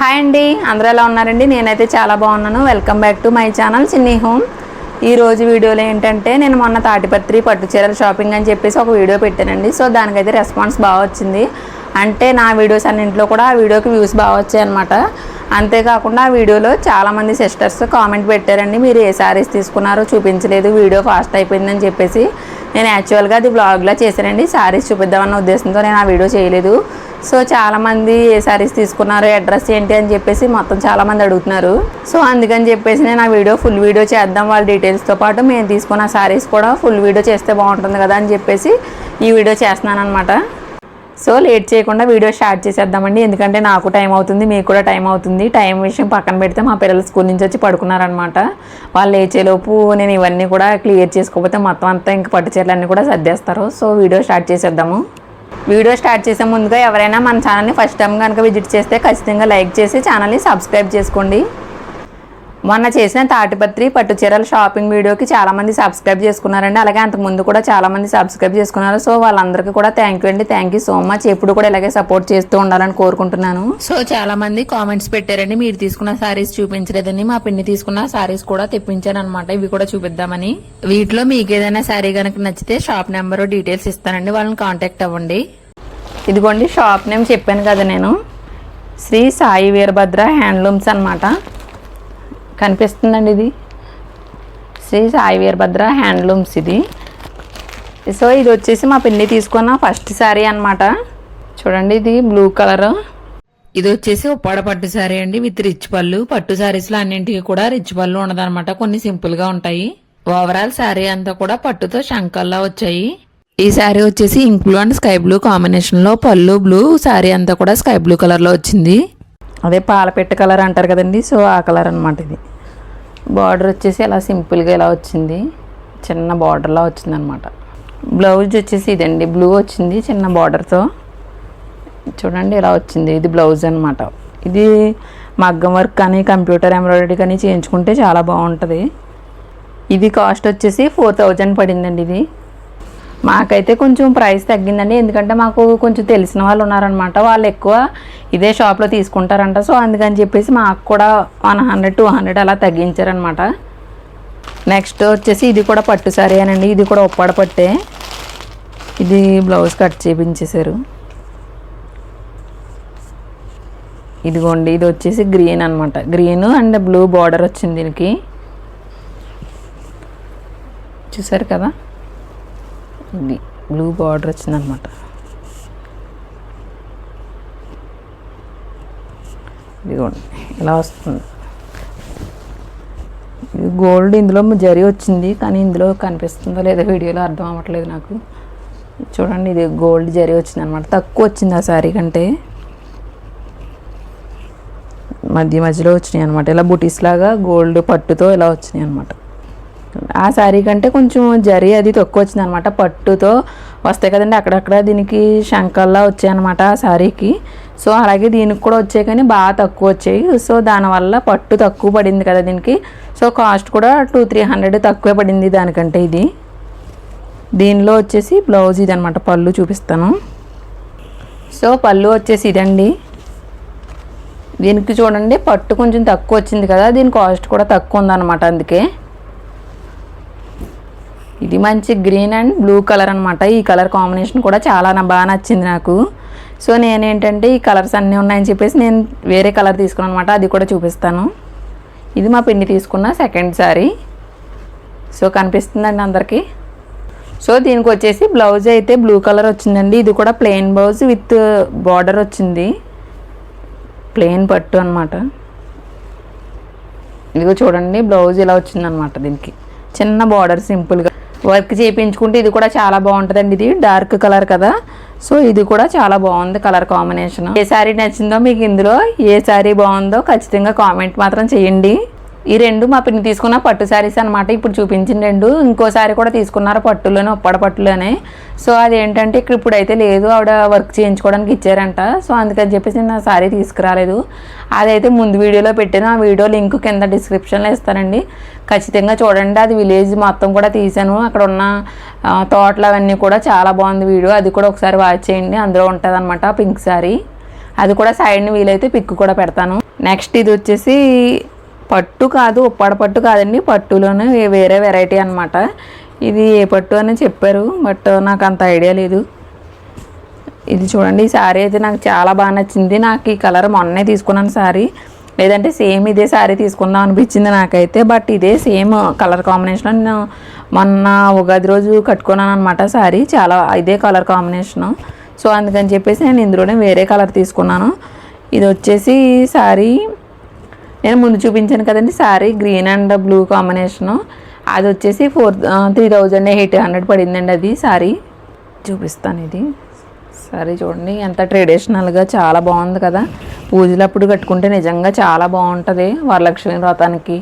Hi అండి అందరూ ఎలా ఉన్నారండి? నేనైతే చాలా బాగున్నాను. Welcome back to my channel Chinni home ఈ రోజు వీడియోలో ఏంటంటే నేను మొన్న తాటిపత్రి పట్టు చీరల షాపింగ్ అని చెప్పేసి ఒక వీడియో పెట్టానండి. సో దానికైతే రెస్పాన్స్ బాగా వచ్చింది. అంటే నా వీడియోస్ అన్నింటిలో కూడా ఆ వీడియోకి వ్యూస్ బాగా వచ్చాయి అనమాట అంతేకాకుండా ఆ వీడియోలో చాలామంది సిస్టర్స్ కామెంట్ పెట్టారండి మీరు ఏ శారీస్ తీసుకున్నారో చూపించలేదు వీడియో ఫాస్ట్ అయిపోయిందని చెప్పేసి. నేను యాక్చువల్గా అది బ్లాగ్లా చేశానండి శారీస్ చూపిద్దామన్న ఉద్దేశంతో నేను ఆ వీడియో చేయలేదు. సో చాలామంది ఏ శారీస్ తీసుకున్నారు అడ్రస్ ఏంటి అని చెప్పేసి మొత్తం చాలామంది అడుగుతున్నారు. సో అందుకని చెప్పేసి నేను ఆ వీడియో ఫుల్ వీడియో చేద్దాం వాళ్ళ డీటెయిల్స్తో పాటు మేము తీసుకున్న శారీస్ కూడా ఫుల్ వీడియో చేస్తే బాగుంటుంది కదా అని చెప్పేసి ఈ వీడియో చేస్తున్నాను అనమాట సో లేట్ చేయకుండా వీడియో స్టార్ట్ చేసేద్దామండి. ఎందుకంటే నాకు టైం అవుతుంది మీకు కూడా టైం అవుతుంది. టైం విషయం పక్కన పెడితే మా పిల్లలు స్కూల్ నుంచి వచ్చి పడుకున్నారనమాట వాళ్ళు లేచేలోపు నేను ఇవన్నీ కూడా క్లియర్ చేసుకోకపోతే మొత్తం అంతా ఇంక పట్టు కూడా సర్దేస్తారు. సో వీడియో స్టార్ట్ చేసేద్దాము. వీడియో స్టార్ట్ చేసే ముందుగా ఎవరైనా మన ఛానల్ని ఫస్ట్ టైం కనుక విజిట్ చేస్తే ఖచ్చితంగా లైక్ చేసి ఛానల్ని సబ్స్క్రైబ్ చేసుకోండి. మొన్న చేసిన తాటిపత్రి పట్టు చీరల షాపింగ్ వీడియోకి చాలామంది సబ్స్క్రైబ్ చేసుకున్నారండి. అలాగే అంతకు ముందు కూడా చాలామంది సబ్స్క్రైబ్ చేసుకున్నారు. సో వాళ్ళందరికీ కూడా థ్యాంక్ యూ అండి. థ్యాంక్ యూ సో మచ్ ఎప్పుడు కూడా ఇలాగే సపోర్ట్ చేస్తూ ఉండాలని కోరుకుంటున్నాను. సో చాలా మంది కామెంట్స్ పెట్టారండి. మీరు తీసుకున్న సారీస్ చూపించలేదని మా పిన్ని తీసుకున్న సారీస్ కూడా తెప్పించాను అనమాట ఇవి కూడా చూపిద్దామని. వీటిలో మీకు ఏదైనా శారీ కనుక నచ్చితే షాప్ నెంబర్ డీటెయిల్స్ ఇస్తానండి. వాళ్ళని కాంటాక్ట్ అవ్వండి. ఇదిగోండి షాప్ నేమ్ చెప్పాను కదా నేను. శ్రీ సాయి వీరభద్ర హ్యాండ్లూమ్స్ అన్నమాట. కనిపిస్తుందండి ఇది. శ్రీ సాయి వీరభద్ర హ్యాండ్లూమ్స్ ఇది. సో ఇది వచ్చేసి మా పిన్ని తీసుకున్న ఫస్ట్ శారీ అనమాట చూడండి ఇది బ్లూ కలర్. ఇది వచ్చేసి ఉప్పాడ పట్టు శారీ అండి విత్ రిచ్ పళ్ళు. పట్టు శారీస్లో అన్నింటికి కూడా రిచ్ పళ్ళు ఉండదన్నమాట. కొన్ని సింపుల్గా ఉంటాయి. ఓవరాల్ శారీ అంతా కూడా పట్టుతో శంకల్లా వచ్చాయి. ఈ శారీ వచ్చేసి ink blue and sky blue కాంబినేషన్లో పళ్ళు బ్లూ శారీ అంతా కూడా స్కై బ్లూ కలర్లో వచ్చింది. అదే పాలపెట్టు కలర్ అంటారు కదండి సో ఆ కలర్ అనమాట ఇది. బార్డర్ వచ్చేసి ఇలా సింపుల్గా ఇలా వచ్చింది. చిన్న బార్డర్లా వచ్చింది అనమాట బ్లౌజ్ వచ్చేసి ఇదండి. బ్లూ వచ్చింది చిన్న బార్డర్తో చూడండి ఇలా వచ్చింది. ఇది బ్లౌజ్ అనమాట. ఇది మగ్గం వర్క్ కానీ కంప్యూటర్ ఎంబ్రాయిడరీ కానీ చేయించుకుంటే చాలా బాగుంటుంది. ఇది కాస్ట్ వచ్చేసి ఫోర్ థౌజండ్ పడిందండి ఇది. మాకైతే కొంచెం ప్రైస్ తగ్గిందండి. ఎందుకంటే మాకు కొంచెం తెలిసిన వాళ్ళు ఉన్నారనమాట వాళ్ళు ఎక్కువ ఇదే షాప్లో తీసుకుంటారంట. సో అందుకని చెప్పేసి మాకు కూడా వన్ హండ్రెడ్ టూ హండ్రెడ్ అలా తగ్గించారనమాట నెక్స్ట్ వచ్చేసి ఇది కూడా పట్టు సారీ అనండి. ఇది కూడా ఉప్పాడ పట్టే. ఇది బ్లౌజ్ కట్ చేపించేశారు. ఇదిగోండి ఇది వచ్చేసి గ్రీన్ అనమాట గ్రీన్ అండ్ బ్లూ బార్డర్ వచ్చింది దీనికి. చూసారు కదా? బ్లూ బార్డర్ వచ్చిందనమాట. ఇదిగోండి ఇలా వస్తుంది. ఇది గోల్డ్ ఇందులో జరీ వచ్చింది కానీ ఇందులో కనిపిస్తుందో లేదో వీడియోలో అర్థం అవ్వట్లేదు నాకు. చూడండి ఇది గోల్డ్ జరీ వచ్చింది అనమాట తక్కువ వచ్చింది ఆ శారీ కంటే. మధ్య మధ్యలో వచ్చినాయి అనమాట ఇలా బుటీస్ లాగా గోల్డ్ పట్టుతో ఇలా వచ్చినాయి అనమాట ఆ శారీ కంటే కొంచెం జరీ అది తక్కువ వచ్చింది అనమాట పట్టుతో వస్తాయి కదండి అక్కడక్కడ దీనికి శంకల్లా వచ్చాయి అనమాట ఆ శారీకి. సో అలాగే దీనికి కూడా వచ్చాయి కానీ బాగా తక్కువ వచ్చాయి. సో దానివల్ల పట్టు తక్కువ పడింది కదా దీనికి. సో కాస్ట్ కూడా టూ త్రీ హండ్రెడ్ తక్కువే పడింది దానికంటే ఇది. దీనిలో వచ్చేసి బ్లౌజ్ ఇది అనమాట పళ్ళు చూపిస్తాను. సో పళ్ళు వచ్చేసి ఇదండి. దీనికి చూడండి పట్టు కొంచెం తక్కువ వచ్చింది కదా దీని కాస్ట్ కూడా తక్కువ ఉందన్నమాట అందుకే. ఇది మంచి గ్రీన్ అండ్ బ్లూ కలర్ అనమాట ఈ కలర్ కాంబినేషన్ కూడా చాలా బాగా నచ్చింది నాకు. సో నేనేంటంటే ఈ కలర్స్ అన్నీ ఉన్నాయని చెప్పేసి నేను వేరే కలర్ తీసుకున్నాను అనమాట అది కూడా చూపిస్తాను. ఇది మా పిన్ని తీసుకున్న సెకండ్ సారీ సో కనిపిస్తుందండి అందరికీ. సో దీనికి వచ్చేసి బ్లౌజ్ అయితే బ్లూ కలర్ వచ్చిందండి. ఇది కూడా ప్లెయిన్ బ్లౌజ్ విత్ బార్డర్ వచ్చింది. ప్లెయిన్ పట్టు అనమాట ఇదిగో చూడండి బ్లౌజ్ ఇలా వచ్చిందనమాట దీనికి. చిన్న బార్డర్ సింపుల్గా. వర్క్ చేయించుకుంటే ఇది కూడా చాలా బాగుంటుందండి. ఇది డార్క్ కలర్ కదా. సో ఇది కూడా చాలా బాగుంది కలర్ కాంబినేషన్. ఏ శారీ నచ్చిందో మీకు ఇందులో ఏ శారీ బాగుందో ఖచ్చితంగా కామెంట్ మాత్రం చేయండి. ఈ రెండు మా పిన్ని తీసుకున్న పట్టు శారీస్ అనమాట ఇప్పుడు చూపించిన రెండు. ఇంకోసారి కూడా తీసుకున్నారు పట్టులోనే ఉప్పడ పట్టులోనే. సో అదేంటంటే ఇక్కడ ఇప్పుడు అయితే లేదు. ఆవిడ వర్క్ చేయించుకోవడానికి ఇచ్చారంట. సో అందుకని చెప్పేసి నేను ఆ శారీ తీసుకురాలేదు. అదైతే ముందు వీడియోలో పెట్టాను. ఆ వీడియో లింక్ కింద డిస్క్రిప్షన్లో ఇస్తానండి. ఖచ్చితంగా చూడండి. అది విలేజ్ మొత్తం కూడా తీసాను అక్కడ ఉన్న తోటలు అవన్నీ కూడా చాలా బాగుంది వీడియో. అది కూడా ఒకసారి వాచ్ చేయండి. అందులో ఉంటుంది అనమాట పింక్ శారీ. అది కూడా సైడ్ని వీలైతే పిక్ కూడా పెడతాను. నెక్స్ట్ ఇది వచ్చేసి పట్టు కాదు ఉప్పాడ పట్టు కాదండి. పట్టులోనే వేరే వెరైటీ అనమాట ఇది ఏ పట్టు అని చెప్పారు బట్ నాకు అంత ఐడియా లేదు. ఇది చూడండి ఈ శారీ అయితే నాకు చాలా బాగా నచ్చింది. నాకు ఈ కలర్ మొన్నే తీసుకున్నాను శారీ లేదంటే సేమ్ ఇదే శారీ తీసుకుందాం అనిపించింది నాకైతే బట్ ఇదే సేమ్ కలర్ కాంబినేషన్ నేను మొన్న ఉగాది రోజు కట్టుకున్నాను అనమాట శారీ చాలా ఇదే కలర్ కాంబినేషను. సో అందుకని చెప్పేసి నేను ఇందులోనే వేరే కలర్ తీసుకున్నాను. ఇది వచ్చేసి శారీ నేను ముందు చూపించాను కదండి sari green and blue combination. అది వచ్చేసి four three thousand eight hundred పడిందండి అది శారీ చూపిస్తాను ఇది. సరే చూడండి ఎంత ట్రెడిషనల్గా చాలా బాగుంది కదా. పూజలప్పుడు కట్టుకుంటే నిజంగా చాలా బాగుంటుంది. వరలక్ష్మి వ్రతానికి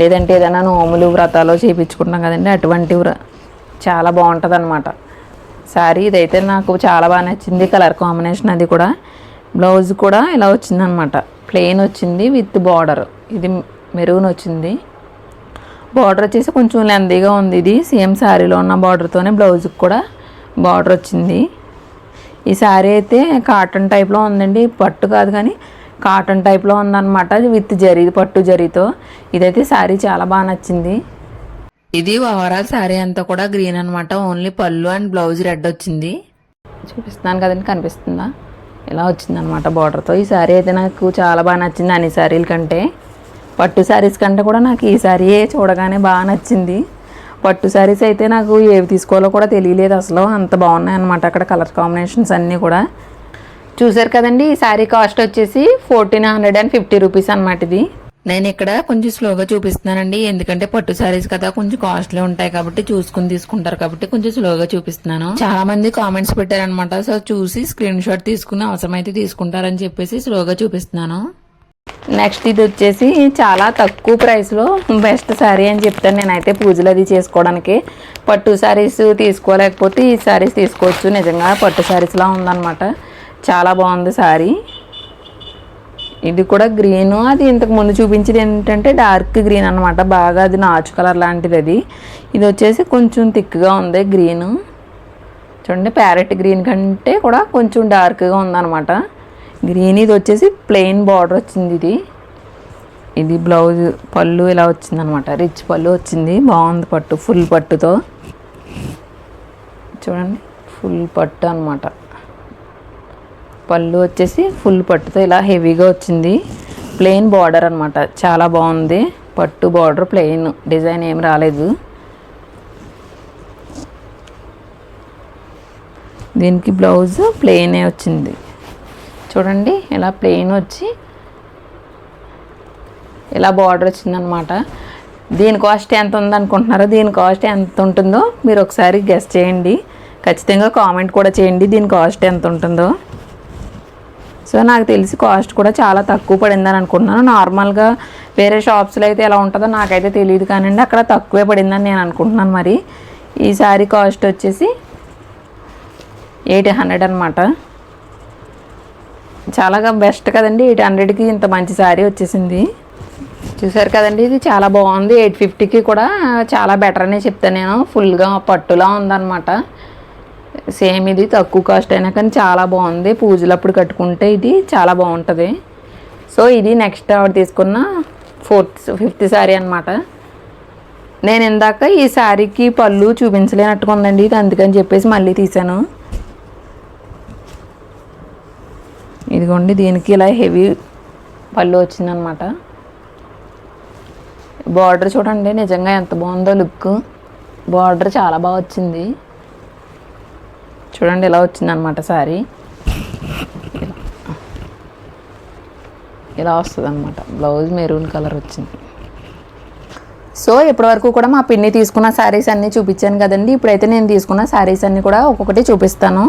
లేదంటే ఏదైనా నోములు వ్రతాలు చేయించుకుంటాం కదండి అటువంటి వ్ర చాలా బాగుంటుంది అనమాట శారీ ఇదైతే నాకు చాలా బాగా నచ్చింది కలర్ కాంబినేషన్ అది కూడా. బ్లౌజ్ కూడా ఇలా వచ్చిందనమాట ప్లెయిన్ వచ్చింది విత్ బార్డర్. ఇది మెరూన్ వచ్చింది. బార్డర్ వచ్చేసి కొంచెం లెందీగా ఉంది. ఇది సేమ్ శారీలో ఉన్న బార్డర్తోనే బ్లౌజ్కి కూడా బార్డర్ వచ్చింది. ఈ శారీ అయితే కాటన్ టైప్లో ఉందండి. పట్టు కాదు కానీ కాటన్ టైప్లో ఉందన్నమాట. విత్ జరీ పట్టు జరీతో. ఇదైతే శారీ చాలా బాగా నచ్చింది. ఇది ఓవరాల్ శారీ అంతా కూడా గ్రీన్ అనమాట ఓన్లీ పళ్ళు అండ్ బ్లౌజ్ రెడ్ వచ్చింది. చూపిస్తున్నాను కదండి కనిపిస్తుందా? ఇలా వచ్చిందనమాట బార్డర్తో. ఈ శారీ అయితే నాకు చాలా బాగా నచ్చింది అన్ని శారీల కంటే. పట్టు శారీస్ కంటే కూడా నాకు ఈ శారీయే చూడగానే బాగా నచ్చింది. పట్టు శారీస్ అయితే నాకు ఏవి తీసుకోవాలో కూడా తెలియలేదు అసలు. అంత బాగున్నాయి అనమాట అక్కడ కలర్ కాంబినేషన్స్ అన్నీ కూడా. చూసారు కదండి ఈ శారీ కాస్ట్ వచ్చేసి fourteen hundred and fifty rupees అనమాట ఇది. నేను ఇక్కడ కొంచెం స్లోగా చూపిస్తున్నానండి. ఎందుకంటే పట్టు శారీస్ కదా కొంచెం కాస్ట్లీ ఉంటాయి కాబట్టి చూసుకుని తీసుకుంటారు కాబట్టి కొంచెం స్లోగా చూపిస్తున్నాను. చాలా మంది కామెంట్స్ పెట్టారనమాట సో చూసి స్క్రీన్ షాట్ తీసుకుని అవసరమైతే తీసుకుంటారని చెప్పేసి స్లోగా చూపిస్తున్నాను. నెక్స్ట్ ఇది వచ్చేసి చాలా తక్కువ ప్రైస్లో బెస్ట్ శారీ అని చెప్తాను నేనైతే పూజలు అది చేసుకోవడానికి. పట్టు శారీస్ తీసుకోలేకపోతే ఈ శారీస్ తీసుకోవచ్చు. నిజంగా పట్టు శారీస్లా ఉందన్నమాట. చాలా బాగుంది శారీ ఇది కూడా గ్రీను అది ఇంతకు ముందు చూపించేది ఏంటంటే డార్క్ గ్రీన్ అనమాట బాగా అది నాచు కలర్ లాంటిది అది. ఇది వచ్చేసి కొంచెం థిక్గా ఉంది గ్రీన్ చూడండి ప్యారెట్ గ్రీన్ కంటే కూడా కొంచెం డార్క్గా ఉందన్నమాట. గ్రీన్ ఇది వచ్చేసి ప్లెయిన్ బార్డర్ వచ్చింది ఇది. ఇది బ్లౌజ్ పళ్ళు ఇలా వచ్చిందనమాట రిచ్ పళ్ళు వచ్చింది. బాగుంది పట్టు ఫుల్ పట్టుతో. చూడండి ఫుల్ పట్టు అనమాట పళ్ళు వచ్చేసి ఫుల్ పట్టుతో ఇలా హెవీగా వచ్చింది. ప్లెయిన్ బార్డర్ అనమాట చాలా బాగుంది. పట్టు బార్డర్ ప్లెయిన్. డిజైన్ ఏం రాలేదు. దీనికి బ్లౌజ్ ప్లెయినే వచ్చింది. చూడండి ఇలా ప్లెయిన్ వచ్చి ఇలా బార్డర్ వచ్చిందనమాట దీని కాస్ట్ ఎంత ఉందనుకుంటున్నారో దీని కాస్ట్ ఎంత ఉంటుందో మీరు ఒకసారి గెస్ చేయండి. ఖచ్చితంగా కామెంట్ కూడా చేయండి. దీని కాస్ట్ ఎంత ఉంటుందో. సో నాకు తెలిసి కాస్ట్ కూడా చాలా తక్కువ పడిందని అనుకుంటున్నాను. నార్మల్గా వేరే షాప్స్లో అయితే ఎలా ఉంటుందో నాకైతే తెలియదు కానివ్వండి అక్కడ తక్కువే పడిందని నేను అనుకుంటున్నాను మరి. ఈ శారీ కాస్ట్ వచ్చేసి ఎయిట్ హండ్రెడ్ అనమాట చాలా బెస్ట్ కదండి ఎయిట్ హండ్రెడ్కి ఇంత మంచి శారీ వచ్చేసింది. చూసారు కదండి ఇది చాలా బాగుంది. ఎయిట్ ఫిఫ్టీకి కూడా చాలా బెటర్ అనే చెప్తాను నేను. ఫుల్గా పట్టులా ఉందన్నమాట. సేమ్ ఇది తక్కువ కాస్ట్ అయినా కానీ చాలా బాగుంది. పూజలప్పుడు కట్టుకుంటే ఇది చాలా బాగుంటుంది. సో ఇది నెక్స్ట్ ఆవిడ తీసుకున్న ఫోర్త్ ఫిఫ్త్ శారీ అనమాట నేను ఇందాక ఈ శారీకి పళ్ళు చూపించలేనట్టుగా ఉందండి ఇది అందుకని చెప్పేసి మళ్ళీ తీసాను ఇదిగోండి దీనికి ఇలా హెవీ పళ్ళు వచ్చిందనమాట బార్డర్ చూడండి నిజంగా ఎంత బాగుందో లుక్. బార్డర్ చాలా బాగా వచ్చింది. చూడండి ఇలా వచ్చిందనమాట శారీ. ఇలా వస్తుంది అనమాట బ్లౌజ్ మెరూన్ కలర్ వచ్చింది. సో ఇప్పటివరకు కూడా మా పిన్ని తీసుకున్న శారీస్ అన్నీ చూపించాను కదండి. ఇప్పుడైతే నేను తీసుకున్న శారీస్ అన్నీ కూడా ఒక్కొక్కటి చూపిస్తాను.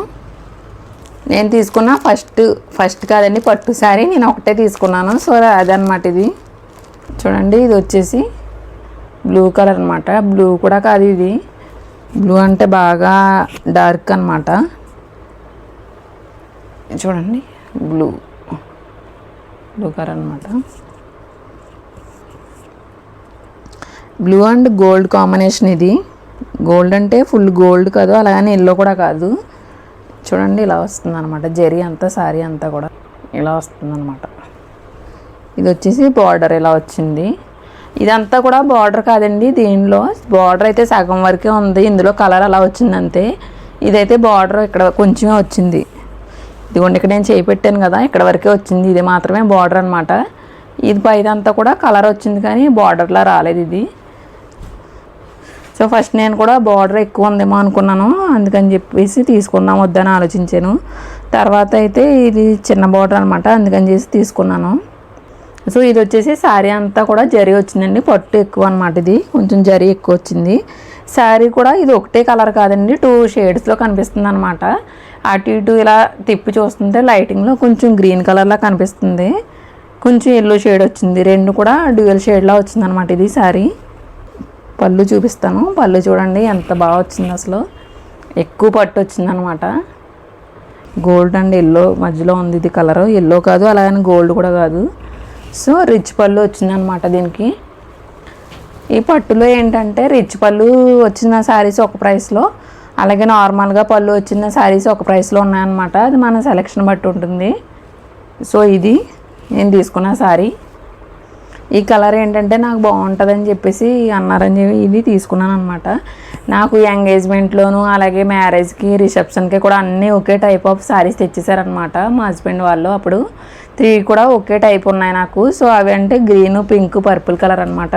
నేను తీసుకున్న ఫస్ట్ ఫస్ట్ కాదండి పట్టు శారీ నేను ఒకటే తీసుకున్నాను. సో అదనమాట ఇది. చూడండి ఇది వచ్చేసి బ్లూ కలర్ అనమాట బ్లూ కూడా కాదు ఇది. బ్లూ అంటే బాగా డార్క్ అనమాట చూడండి బ్లూ బ్లూ కలర్ అనమాట బ్లూ అండ్ గోల్డ్ కాంబినేషన్ ఇది. గోల్డ్ అంటే ఫుల్ గోల్డ్ కాదు అలాగని ఎల్లో కూడా కాదు. చూడండి ఇలా వస్తుంది అనమాట జరీ అంతా సారీ అంతా కూడా ఇలా వస్తుంది అనమాట ఇది వచ్చేసి బార్డర్ ఇలా వచ్చింది? ఇదంతా కూడా బార్డర్ కాదండి దీనిలో. బార్డర్ అయితే సగం వరకే ఉంది. ఇందులో కలర్ అలా వచ్చింది అంతే. ఇదైతే బార్డర్ ఇక్కడ కొంచెమే వచ్చింది. ఇదిగోండి ఇక్కడ నేను చేపెట్టాను కదా ఇక్కడ వరకే వచ్చింది. ఇది మాత్రమే బార్డర్ అనమాట ఇది పైదంతా కూడా కలర్ వచ్చింది కానీ బార్డర్లా రాలేదు ఇది. సో ఫస్ట్ నేను కూడా బార్డర్ ఎక్కువ ఉందేమో అనుకున్నాను. అందుకని చెప్పేసి తీసుకుందాం వద్దని ఆలోచించాను. తర్వాత అయితే ఇది చిన్న బార్డర్ అనమాట అందుకని చేసి తీసుకున్నాను. సో ఇది వచ్చేసి శారీ అంతా కూడా జరీ వచ్చిందండి. పట్టు ఎక్కువ అనమాట ఇది. కొంచెం జరీ ఎక్కువ వచ్చింది. శారీ కూడా ఇది ఒకటే కలర్ కాదండి. టూ షేడ్స్లో కనిపిస్తుంది అనమాట అటు ఇటు ఇలా తిప్పి చూస్తుంటే లైటింగ్లో కొంచెం గ్రీన్ కలర్లా కనిపిస్తుంది. కొంచెం ఎల్లో షేడ్ వచ్చింది. రెండు కూడా డ్యూయల్ షేడ్లా వచ్చింది అనమాట ఇది శారీ పళ్ళు చూపిస్తాను. పళ్ళు చూడండి ఎంత బాగా వచ్చింది అసలు. ఎక్కువ పట్టు వచ్చిందనమాట గోల్డ్ అండ్ ఎల్లో మధ్యలో ఉంది ఇది కలరు. ఎల్లో కాదు అలాగని గోల్డ్ కూడా కాదు. సో రిచ్ పళ్ళు వచ్చిందనమాట దీనికి. ఈ పట్టులో ఏంటంటే రిచ్ పళ్ళు వచ్చిన శారీస్ ఒక ప్రైస్లో అలాగే నార్మల్గా పళ్ళు వచ్చిన శారీస్ ఒక ప్రైస్లో ఉన్నాయన్నమాట. అది మన సెలెక్షన్ బట్టి ఉంటుంది. సో ఇది నేను తీసుకున్న శారీ ఈ కలర్ ఏంటంటే నాకు బాగుంటుందని చెప్పేసి అన్నారని చెప్పి ఇది తీసుకున్నాను అనమాట నాకు ఎంగేజ్మెంట్లోను అలాగే మ్యారేజ్కి రిసెప్షన్కి కూడా అన్నీ ఒకే టైప్ ఆఫ్ శారీస్ తెచ్చేసారనమాట మా హస్బెండ్ వాళ్ళు అప్పుడు. త్రీ కూడా ఒకే టైప్ ఉన్నాయి నాకు. సో అవి అంటే గ్రీన్ పింక్ పర్పుల్ కలర్ అనమాట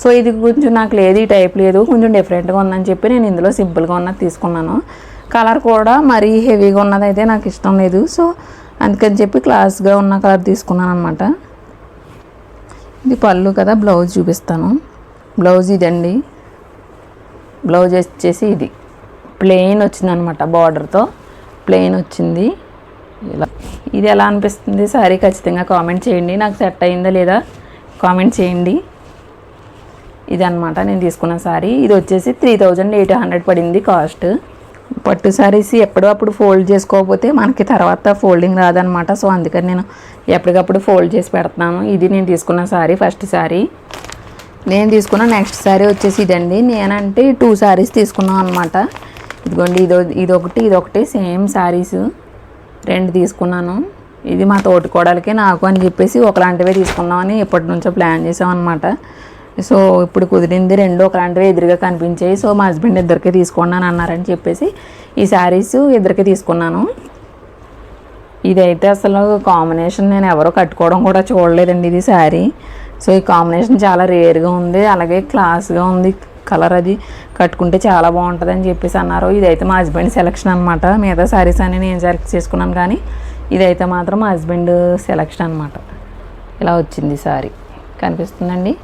సో ఇది కొంచెం నాకు లేదు ఈ టైప్ లేదు. కొంచెం డిఫరెంట్గా ఉందని చెప్పి నేను ఇందులో సింపుల్గా ఉన్నది తీసుకున్నాను. కలర్ కూడా మరీ హెవీగా ఉన్నది అయితే నాకు ఇష్టం లేదు. సో అందుకని చెప్పి క్లాస్గా ఉన్న కలర్ తీసుకున్నాను అనమాట ఇది పళ్ళు కదా బ్లౌజ్ చూపిస్తాను. బ్లౌజ్ ఇదండి. బ్లౌజ్ వచ్చేసి ఇది. ప్లెయిన్ వచ్చిందనమాట బార్డర్తో ప్లెయిన్ వచ్చింది. ఇలా. ఇది ఎలా అనిపిస్తుంది? సారీ ఖచ్చితంగా కామెంట్ చేయండి. నాకు సెట్ అయిందా లేదా? కామెంట్ చేయండి. ఇది అనమాట నేను తీసుకున్న సారీ. ఇది వచ్చేసి త్రీ థౌజండ్ ఎయిట్ హండ్రెడ్ పడింది కాస్ట్ పట్టు సారీస్ ఎప్పుడో అప్పుడు ఫోల్డ్ చేసుకోకపోతే మనకి తర్వాత ఫోల్డింగ్ రాదనమాట సో అందుకని నేను ఎప్పటికప్పుడు ఫోల్డ్ చేసి పెడుతున్నాను. ఇది నేను తీసుకున్న సారీ ఫస్ట్ సారీ. నేను తీసుకున్న నెక్స్ట్ సారీ వచ్చేసి ఇదండి. నేనంటే టూ సారీస్ తీసుకున్నాం అనమాట ఇదిగోండి ఇదో ఇదొకటి ఇదొకటి సేమ్ సారీస్ రెండు తీసుకున్నాను. ఇది మా తోటి కోడలికి నాకు అని చెప్పేసి ఒకలాంటివే తీసుకుందామని ఎప్పటి నుంచో ప్లాన్ చేసాం అనమాట సో ఇప్పుడు కుదిరింది రెండు ఒకలాంటివి ఎదురుగా కనిపించాయి. సో మా హస్బెండ్ ఇద్దరికి తీసుకోండి అని అన్నారని చెప్పేసి ఈ శారీస్ ఇద్దరికి తీసుకున్నాను. ఇదైతే అసలు కాంబినేషన్ నేను ఎవరో కట్టుకోవడం కూడా చూడలేదండి ఇది శారీ. సో ఈ కాంబినేషన్ చాలా రేర్గా ఉంది. అలాగే క్లాస్గా ఉంది. కలర్ అది కట్టుకుంటే చాలా బాగుంటుందని చెప్పేసి అన్నారు. ఇదైతే మా హస్బెండ్ సెలెక్షన్ అనమాట మిగతా శారీస్ అని నేను సెలెక్ట్ చేసుకున్నాను కానీ ఇదైతే మాత్రం మా హస్బెండ్ సెలెక్షన్ అనమాట ఇలా వచ్చింది శారీ కనిపిస్తుందండి?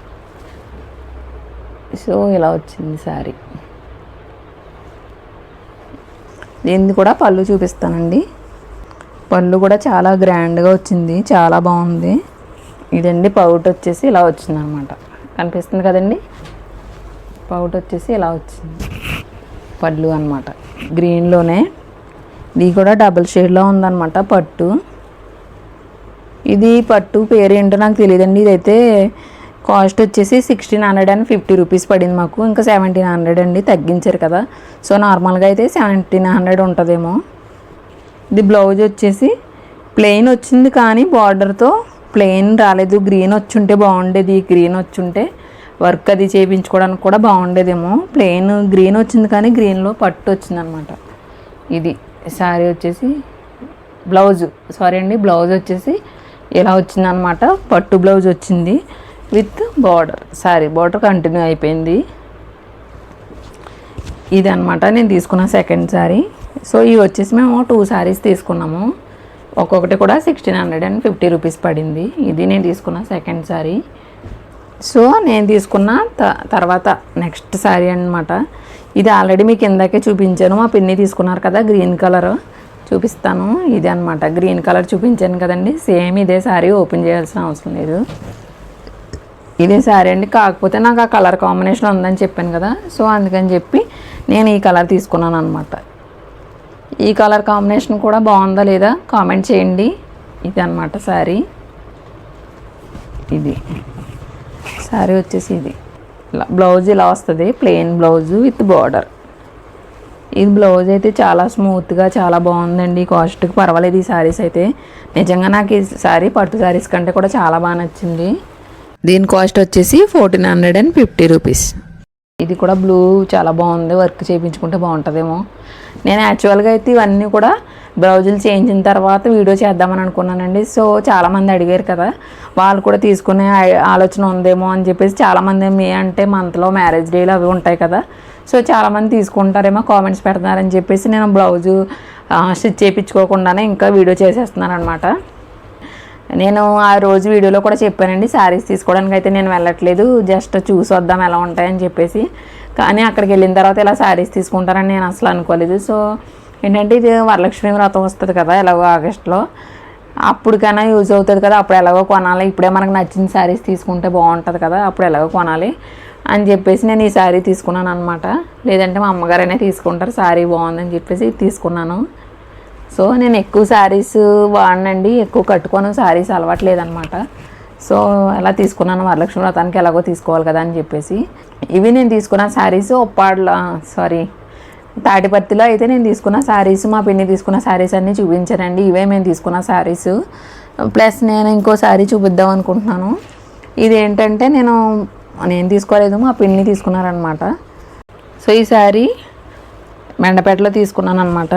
సో ఇలా వచ్చింది శారీ దీన్ని కూడా పళ్ళు చూపిస్తానండి. పళ్ళు కూడా చాలా గ్రాండ్గా వచ్చింది. చాలా బాగుంది. ఇదండి పౌట్ వచ్చేసి ఇలా వచ్చింది అనమాట కనిపిస్తుంది కదండి? పౌట్ వచ్చేసి ఇలా వచ్చింది. పళ్ళు అనమాట గ్రీన్లోనే ఇది కూడా డబుల్ షేడ్లో ఉందన్నమాట పట్టు. ఇది పట్టు పేరు ఏంటో నాకు తెలియదండి. ఇదైతే కాస్ట్ వచ్చేసి sixteen hundred and fifty rupees పడింది మాకు. ఇంకా సెవెంటీన్ హండ్రెడ్ అండి. తగ్గించారు కదా. సో నార్మల్గా అయితే సెవెంటీన్ హండ్రెడ్ ఉంటుందేమో. ఇది బ్లౌజ్ వచ్చేసి ప్లెయిన్ వచ్చింది కానీ బార్డర్తో ప్లెయిన్ రాలేదు. గ్రీన్ వచ్చుంటే బాగుండేది. గ్రీన్ వచ్చుంటే వర్క్ అది చేయించుకోవడానికి కూడా బాగుండేదేమో. ప్లెయిన్ గ్రీన్ వచ్చింది కానీ గ్రీన్లో పట్టు వచ్చిందనమాట. ఇది శారీ వచ్చేసి బ్లౌజ్. సారీ అండి బ్లౌజ్ వచ్చేసి ఇలా వచ్చిందనమాట. పట్టు బ్లౌజ్ వచ్చింది with border. Sari border continue అయిపోయింది. ఇది అనమాట నేను తీసుకున్న సెకండ్ శారీ సో ఇవి వచ్చేసి మేము టూ శారీస్ తీసుకున్నాము. ఒక్కొక్కటి కూడా sixteen hundred and fifty rupees పడింది. ఇది నేను తీసుకున్న సెకండ్ శారీ సో నేను తీసుకున్న త- తర్వాత నెక్స్ట్ శారీ అన్నమాట. ఇది ఆల్రెడీ మీకు ఇందాకే చూపించాను. మా పిన్ని తీసుకున్నారు కదా గ్రీన్ కలర్. చూపిస్తాను. ఇది అనమాట గ్రీన్ కలర్ చూపించాను కదండి. సేమ్ ఇదే శారీ ఓపెన్ చేయాల్సిన అవసరం లేదు. ఇదే శారీ అండి. కాకపోతే నాకు ఆ కలర్ కాంబినేషన్ ఉందని చెప్పాను కదా. సో అందుకని చెప్పి నేను ఈ కలర్ తీసుకున్నాను అనమాట ఈ కలర్ కాంబినేషన్ కూడా బాగుందా లేదా కామెంట్ చేయండి. ఇది అనమాట శారీ. ఇది. శారీ వచ్చేసి ఇది. ఇలా బ్లౌజ్ ఇలా వస్తుంది ప్లెయిన్ బ్లౌజ్ విత్ బార్డర్. ఇది బ్లౌజ్ అయితే చాలా స్మూత్గా చాలా బాగుందండి. కాస్ట్కి పర్వాలేదు ఈ శారీస్ అయితే. నిజంగా నాకు ఈ శారీ పట్టు శారీస్ కంటే కూడా చాలా బాగా నచ్చింది. దీని కాస్ట్ వచ్చేసి fourteen hundred and fifty rupees. ఇది కూడా బ్లూ చాలా బాగుంది. వర్క్ చేయించుకుంటే బాగుంటుందేమో. నేను యాక్చువల్గా అయితే ఇవన్నీ కూడా బ్లౌజులు చేయించిన తర్వాత వీడియో చేద్దామని అనుకున్నానండి. సో చాలామంది అడిగారు కదా వాళ్ళు కూడా తీసుకునే ఆలోచన ఉందేమో అని చెప్పేసి చాలామంది మీ అంటే మంత్లో మ్యారేజ్ డేలు అవి ఉంటాయి కదా సో చాలామంది తీసుకుంటారేమో కామెంట్స్ పెడతారని చెప్పేసి నేను బ్లౌజు స్టిచ్ చేయించుకోకుండానే ఇంకా వీడియో చేసేస్తున్నాను అనమాట నేను ఆ రోజు వీడియోలో కూడా చెప్పానండి శారీస్ తీసుకోవడానికి అయితే నేను వెళ్ళట్లేదు జస్ట్ చూసి వద్దాం ఎలా ఉంటాయని చెప్పేసి. కానీ అక్కడికి వెళ్ళిన తర్వాత ఇలా శారీస్ తీసుకుంటారని నేను అసలు అనుకోలేదు. సో ఏంటంటే ఇది వరలక్ష్మి వ్రతం వస్తుంది కదా ఎలాగో ఆగస్టులో. అప్పటికైనా యూజ్ అవుతుంది కదా అప్పుడు ఎలాగో కొనాలి. ఇప్పుడే మనకు నచ్చిన శారీస్ తీసుకుంటే బాగుంటుంది కదా అప్పుడు ఎలాగో కొనాలి అని చెప్పేసి నేను ఈ శారీ తీసుకున్నాను అనమాట లేదంటే మా అమ్మగారైనా తీసుకుంటారు శారీ బాగుందని చెప్పేసి ఇది తీసుకున్నాను. సో నేను ఎక్కువ శారీస్ వాడినండి ఎక్కువ కట్టుకోను శారీస్ అలవాట్లేదనమాట సో ఎలా తీసుకున్నాను వరలక్ష్మి వ్రతానికి ఎలాగో తీసుకోవాలి కదా అని చెప్పేసి. ఇవి నేను తీసుకున్న శారీస్ ఒప్పాడ్ల సారీ తాటిపత్తిలో అయితే నేను తీసుకున్న శారీస్ మా పిన్ని తీసుకున్న శారీస్ అన్నీ చూపించానండి ఇవే మేము తీసుకున్న శారీస్ ప్లస్ నేను ఇంకో శారీ చూపిద్దాం అనుకుంటున్నాను. ఇది ఏంటంటే నేను నేను తీసుకోలేదు మా పిన్ని తీసుకున్నారనమాట సో ఈ శారీ మెండపేటలో తీసుకున్నాను అనమాట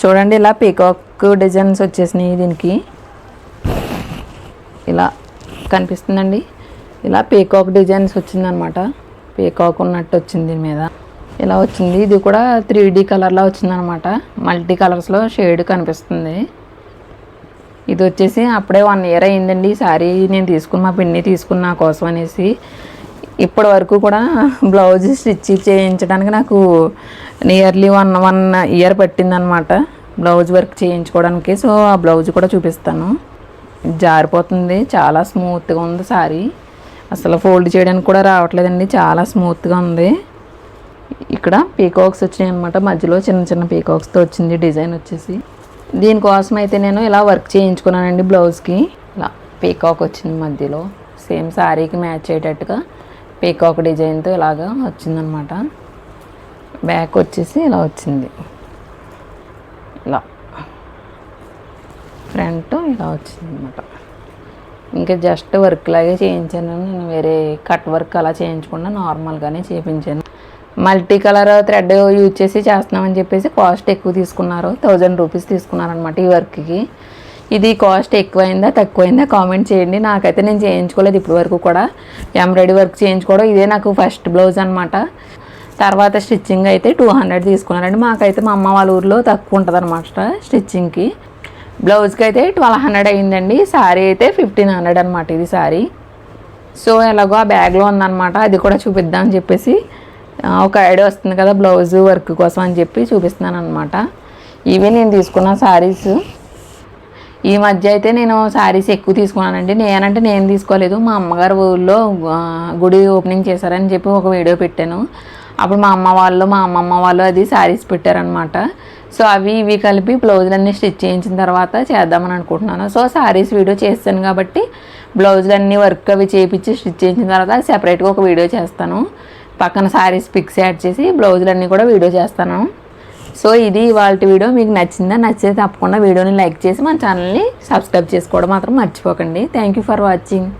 చూడండి ఇలా పీకాక్ డిజైన్స్ వచ్చేసినాయి దీనికి. ఇలా కనిపిస్తుందండి. ఇలా పీకాక్ డిజైన్స్ వచ్చిందనమాట పీకాక్ ఉన్నట్టు వచ్చింది దీని మీద. ఇలా వచ్చింది. ఇది కూడా త్రీ డీ కలర్లో వచ్చిందనమాట. మల్టీ కలర్స్లో షేడ్ కనిపిస్తుంది. ఇది వచ్చేసి అప్పుడే వన్ ఇయర్ అయిందండి. ఈ సారీ నేను తీసుకున్న మా పిన్ని తీసుకున్న నా కోసం అనేసి. ఇప్పటి వరకు కూడా బ్లౌజ్ స్టిచ్ చేయించడానికి నాకు నియర్లీ వన్ వన్ ఇయర్ పట్టిందనమాట. బ్లౌజ్ వర్క్ చేయించుకోవడానికి. సో ఆ బ్లౌజ్ కూడా చూపిస్తాను. జారిపోతుంది. చాలా స్మూత్గా ఉంది సారీ. అసలు ఫోల్డ్ చేయడానికి కూడా రావట్లేదండి. చాలా స్మూత్గా ఉంది. ఇక్కడ పీకాక్స్ వచ్చినాయి అనమాట మధ్యలో చిన్న చిన్న పీకాక్స్తో వచ్చింది డిజైన్ వచ్చేసి. దీనికోసం అయితే నేను ఇలా వర్క్ చేయించుకున్నానండి బ్లౌజ్కి. ఇలా పీకాక్ వచ్చింది మధ్యలో. సేమ్ శారీకి మ్యాచ్ అయ్యేటట్టుగా పీకాక్ డిజైన్తో ఇలాగా వచ్చిందనమాట బ్యాక్ వచ్చేసి ఇలా వచ్చింది. ఇలా ఫ్రంట్ ఇలా వచ్చింది అనమాట ఇంకా జస్ట్ వర్క్ లాగే చేయించాను. నేను వేరే కట్ వర్క్ అలా చేయించకుండా నార్మల్గానే చేయించాను మల్టీ కలర్ థ్రెడ్ యూజ్ చేసి చేస్తున్నామని చెప్పేసి కాస్ట్ ఎక్కువ తీసుకున్నారు. థౌజండ్ రూపీస్ తీసుకున్నారనమాట ఈ వర్క్కి. ఇది కాస్ట్ ఎక్కువైందా తక్కువైందా కామెంట్ చేయండి. నాకైతే నేను చేయించుకోలేదు ఇప్పటి వరకు కూడా. ఎంబ్రాయిడరీ వర్క్ చేయించుకోవడం ఇదే నాకు ఫస్ట్ బ్లౌజ్ అనమాట తర్వాత స్టిచ్చింగ్ అయితే టూ హండ్రెడ్ తీసుకున్నారండి. మాకైతే మా అమ్మ వాళ్ళ ఊర్లో తక్కువ ఉంటుంది అనమాట స్టిచ్చింగ్కి. బ్లౌజ్కి అయితే ట్వెల్వ్ హండ్రెడ్ అయిందండి. శారీ అయితే ఫిఫ్టీన్ హండ్రెడ్ అనమాట ఇది శారీ సో ఎలాగో ఆ బ్యాగ్లో ఉందన్నమాట. అది కూడా చూపిద్దామని చెప్పేసి ఒక ఐడియా వస్తుంది కదా బ్లౌజ్ వర్క్ కోసం అని చెప్పి చూపిస్తున్నాను అనమాట ఇవి నేను తీసుకున్న శారీస్ ఈ మధ్య అయితే నేను శారీస్ ఎక్కువ తీసుకున్నానండి. నేనంటే నేను తీసుకోలేదు. మా అమ్మగారు ఊళ్ళో గుడి ఓపెనింగ్ చేశారని చెప్పి ఒక వీడియో పెట్టాను. అప్పుడు మా అమ్మ వాళ్ళు మా అమ్మమ్మ వాళ్ళు అది శారీస్ పెట్టారనమాట సో అవి ఇవి కలిపి బ్లౌజులన్నీ స్టిచ్ చేయించిన తర్వాత చేద్దామని అనుకుంటున్నాను. సో శారీస్ వీడియో చేస్తాను కాబట్టి బ్లౌజులన్నీ వర్క్ అవి చేయించి స్టిచ్ చేయించిన తర్వాత సెపరేట్గా ఒక వీడియో చేస్తాను. పక్కన శారీస్ పిక్స్ యాడ్ చేసి బ్లౌజులన్నీ కూడా వీడియో చేస్తాను. సో ఇది ఇవాళ వీడియో మీకు నచ్చిందా? నచ్చితే తప్పకుండా వీడియోని లైక్ చేసి మన ఛానల్ని సబ్స్క్రైబ్ చేసుకోవడం మాత్రం మర్చిపోకండి. Thank you for watching